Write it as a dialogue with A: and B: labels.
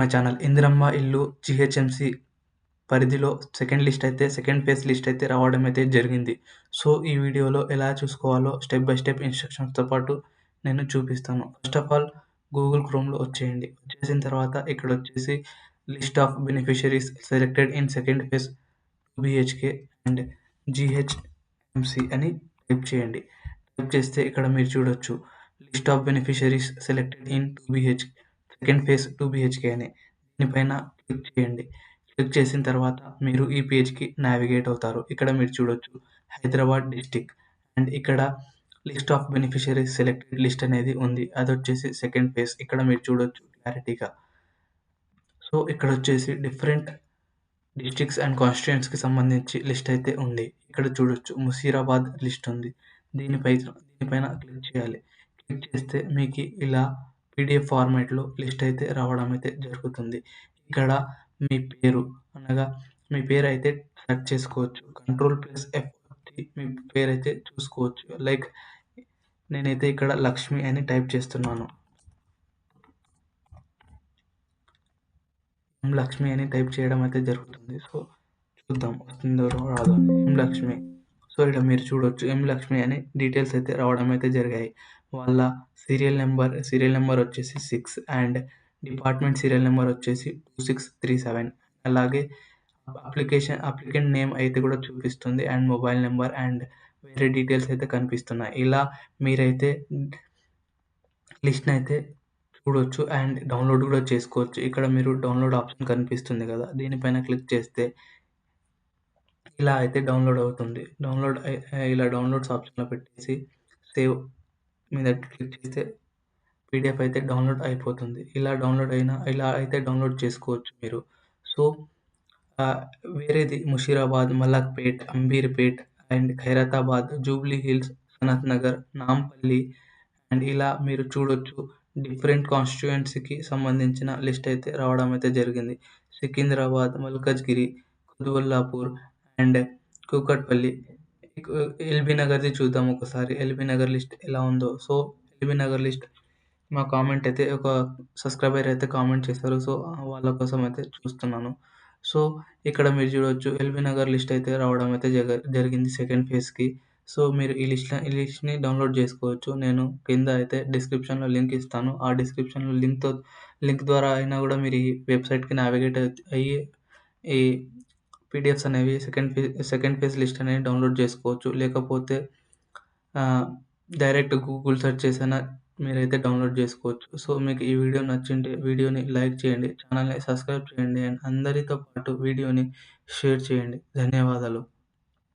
A: My channel. Indiramma ఇల్లు GHMC పరిధిలో second list అయితే సెకండ్ ఫేజ్ లిస్ట్ అయితే రావడం అయితే జరిగింది. సో ఈ వీడియోలో ఎలా చూసుకోవాలో స్టెప్ బై స్టెప్ ఇన్స్ట్రక్షన్స్తో పాటు నేను చూపిస్తాను. ఫస్ట్ ఆఫ్ ఆల్ గూగుల్ క్రోమ్లో వచ్చేయండి. వచ్చేసిన తర్వాత ఇక్కడ వచ్చేసి list of beneficiaries selected in second phase BHK and GHMC అని టైప్ చేయండి. టైప్ చేస్తే ఇక్కడ మీరు చూడొచ్చు. List of beneficiaries selected in two second phase two BHK అని దీనిపైన క్లిక్ చేయండి. క్లిక్ చేసిన తర్వాత మీరు ఈ పేజ్కి నావిగేట్ అవుతారు. ఇక్కడ మీరు చూడొచ్చు హైదరాబాద్ డిస్టిక్ అండ్ ఇక్కడ list of beneficiaries selected list అనేది ఉంది. అది వచ్చేసి సెకండ్ ఫేజ్. ఇక్కడ మీరు చూడొచ్చు క్లారిటీగా. సో ఇక్కడ వచ్చేసి డిఫరెంట్ డిస్ట్రిక్ట్స్ అండ్ కాన్స్టిట్యూన్స్కి సంబంధించి లిస్ట్ అయితే ఉంది. ఇక్కడ చూడొచ్చు ముసీరాబాద్ లిస్ట్ ఉంది. దీనిపై దీనిపైన క్లిక్ చేయాలి. క్లిక్ చేస్తే మీకు ఇలా పీడిఎఫ్ ఫార్మాట్లో లిస్ట్ అయితే రావడం అయితే జరుగుతుంది. ఇక్కడ మీ పేరు అనగా మీ పేరు అయితే సెర్చ్ చేసుకోవచ్చు. కంట్రోల్ ప్లస్ ఎఫ్ మీ పేరు అయితే చూసుకోవచ్చు. లైక్ నేనైతే ఇక్కడ లక్ష్మి అని టైప్ చేస్తున్నాను. లక్ష్మి అని టైప్ చేయడం అయితే జరుగుతుంది. సో చూద్దాం వస్తుందో రాదు. ఎం లక్ష్మి. సో ఇక్కడ మీరు చూడొచ్చు. ఎం లక్ష్మి అని డీటెయిల్స్ అయితే రావడం అయితే జరిగాయి. వాళ్ళ సీరియల్ నెంబర్ సీరియల్ నెంబర్ వచ్చేసి six and department serial number వచ్చేసి టూ సిక్స్ త్రీ సెవెన్ అలాగే అప్లికేషన్ అప్లికెంట్ నేమ్ అయితే కూడా చూపిస్తుంది అండ్ మొబైల్ నెంబర్ అండ్ వేరే డీటెయిల్స్ అయితే కనిపిస్తున్నాయి. ఇలా మీరైతే లిస్ట్ని అయితే చూడొచ్చు అండ్ డౌన్లోడ్ కూడా చేసుకోవచ్చు. ఇక్కడ మీరు డౌన్లోడ్ ఆప్షన్ కనిపిస్తుంది కదా దీనిపైన క్లిక్ చేస్తే ఇలా అయితే డౌన్లోడ్ అవుతుంది. డౌన్లోడ్ ఇలా డౌన్లోడ్స్ ఆప్షన్లో పెట్టేసి సేవ్ మీద క్లిక్ చేస్తే పీడిఎఫ్ అయితే డౌన్లోడ్ అయిపోతుంది. ఇలా డౌన్లోడ్ అయినా ఇలా అయితే డౌన్లోడ్ చేసుకోవచ్చు మీరు. సో వేరేది ముషీరాబాద్ మలక్పేట్ అంబీర్పేట్ అండ్ ఖైరతాబాద్ జూబ్లీ హిల్స్ సనత్ నగర్ నాంపల్లి అండ్ ఇలా మీరు చూడొచ్చు. డిఫరెంట్ కాన్స్టిట్యుయెన్సీకి సంబంధించిన లిస్ట్ అయితే రావడం అయితే జరిగింది. సికింద్రాబాద్ మల్కజ్గిరి కుతుబుల్లాపూర్ అండ్ కూకట్పల్లి ఎల్బీ నగర్ది uh, చూద్దాం ఒకసారి. ఎల్బీ నగర్ లిస్ట్ ఎలా ఉందో. సో ఎల్బీ నగర్ లిస్ట్ మా కామెంట్ అయితే ఒక సబ్స్క్రైబర్ అయితే కామెంట్ చేశారు. సో వాళ్ళ కోసం అయితే చూస్తున్నాను. సో ఇక్కడ మీరు చూడవచ్చు ఎల్బీ నగర్ లిస్ట్ అయితే రావడం అయితే జగ జరిగింది సెకండ్ ఫేజ్కి సో మీరు ఈ లిస్ట్ ఈ లిస్ట్ని డౌన్లోడ్ చేసుకోవచ్చు. నేను కింద అయితే డిస్క్రిప్షన్లో లింక్ ఇస్తాను. ఆ డిస్క్రిప్షన్లో లింక్తో లింక్ ద్వారా అయినా కూడా మీరు ఈ వెబ్సైట్కి నావిగేట్ అయ్యి ఈ పీడిఎఫ్స్ అనేవి second phase second phase list అనేది డౌన్లోడ్ చేసుకోవచ్చు. లేకపోతే డైరెక్ట్ గూగుల్ సెర్చ్ చేసినా మీరైతే డౌన్లోడ్ చేసుకోవచ్చు. సో మీకు ఈ వీడియో నచ్చింటే వీడియోని లైక్ చేయండి ఛానల్ని సబ్స్క్రైబ్ చేయండి అండ్ అందరితో పాటు వీడియోని షేర్ చేయండి. ధన్యవాదాలు.